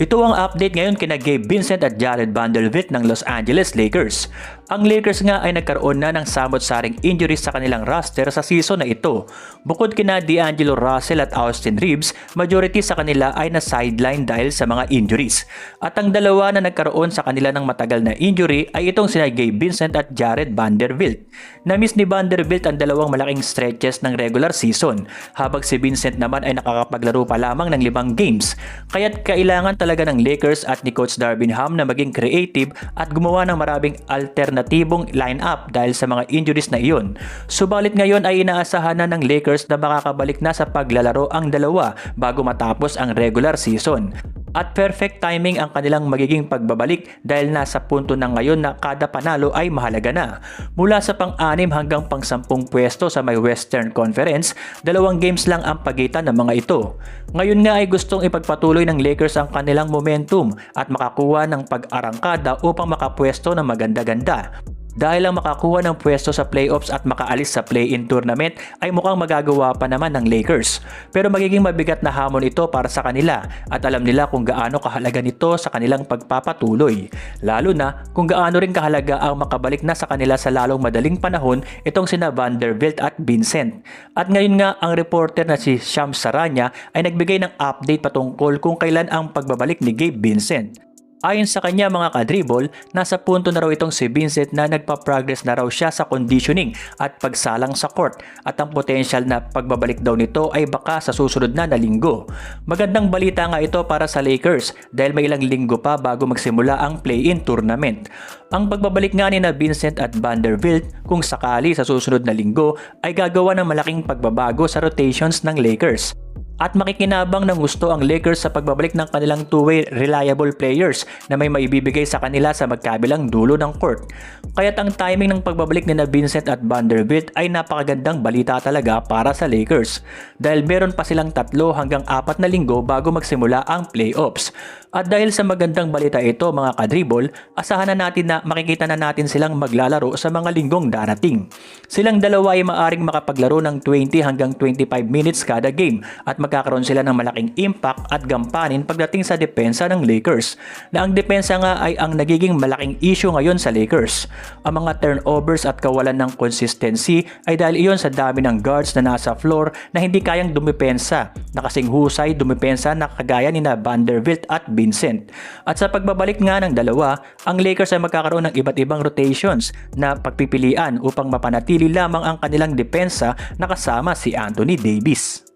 Ito ang update ngayon kina Gabe Vincent at Jared Vanderbilt ng Los Angeles Lakers. Ang Lakers nga ay nagkaroon na ng samot-saring injuries sa kanilang roster sa season na ito. Bukod kina D'Angelo Russell at Austin Reeves, majority sa kanila ay na sideline dahil sa mga injuries. At ang dalawa na nagkaroon sa kanila ng matagal na injury ay itong sina Gabe Vincent at Jared Vanderbilt. Na-miss ni Vanderbilt ang dalawang malaking stretches ng regular season, habang si Vincent naman ay nakakapaglaro pa lamang ng limang games. Kaya't kailangan talaga ng Lakers at ni Coach Darvin Ham na maging creative at gumawa ng maraming alternatibong lineup dahil sa mga injuries na iyon. Subalit ngayon ay inaasahan na ng Lakers na makakabalik na sa paglalaro ang dalawa bago matapos ang regular season. At perfect timing ang kanilang magiging pagbabalik dahil nasa punto na ngayon na kada panalo ay mahalaga na. Mula sa pang-anim hanggang pang-sampung pwesto sa may Western Conference, dalawang games lang ang pagitan ng mga ito. Ngayon nga ay gustong ipagpatuloy ng Lakers ang kanilang momentum at makakuha ng pag-arangkada upang makapwesto ng maganda-ganda. Dahil ang makakuha ng pwesto sa playoffs at makaalis sa play-in tournament ay mukhang magagawa pa naman ng Lakers. Pero magiging mabigat na hamon ito para sa kanila at alam nila kung gaano kahalaga nito sa kanilang pagpapatuloy. Lalo na kung gaano rin kahalaga ang makabalik na sa kanila sa lalong madaling panahon itong sina Vanderbilt at Vincent. At ngayon nga ang reporter na si Sham Saranya ay nagbigay ng update patungkol kung kailan ang pagbabalik ni Gabe Vincent. Ayon sa kanya mga kadribol, nasa punto na raw itong si Vincent na nagpa-progress na raw siya sa conditioning at pagsalang sa court at ang potential na pagbabalik daw nito ay baka sa susunod na na linggo. Magandang balita nga ito para sa Lakers dahil may ilang linggo pa bago magsimula ang play-in tournament. Ang pagbabalik nga ni na Vincent at Vanderbilt kung sakali sa susunod na linggo ay gagawa ng malaking pagbabago sa rotations ng Lakers at makikinabang ng gusto ang Lakers sa pagbabalik ng kanilang two-way reliable players na may maibibigay sa kanila sa magkabilang dulo ng court. Kaya't ang timing ng pagbabalik ni na Vincent at Vanderbilt ay napakagandang balita talaga para sa Lakers dahil meron pa silang tatlo hanggang apat na linggo bago magsimula ang playoffs. At dahil sa magandang balita ito mga kadribol, asahan na natin na makikita na natin silang maglalaro sa mga linggong darating. Silang dalawa ay maaring makapaglaro ng 20 hanggang 25 minutes kada game at magkakaroon sila ng malaking impact at gampanin pagdating sa depensa ng Lakers. Na ang depensa nga ay ang nagiging malaking issue ngayon sa Lakers. Ang mga turnovers at kawalan ng consistency ay dahil iyon sa dami ng guards na nasa floor na hindi kayang dumipensa na kasing husay dumipensa na kagaya ni na Vanderbilt at Vincent. At sa pagbabalik nga ng dalawa, ang Lakers ay magkakaroon ng iba't ibang rotations na pagpipilian upang mapanatili lamang ang kanilang depensa na kasama si Anthony Davis.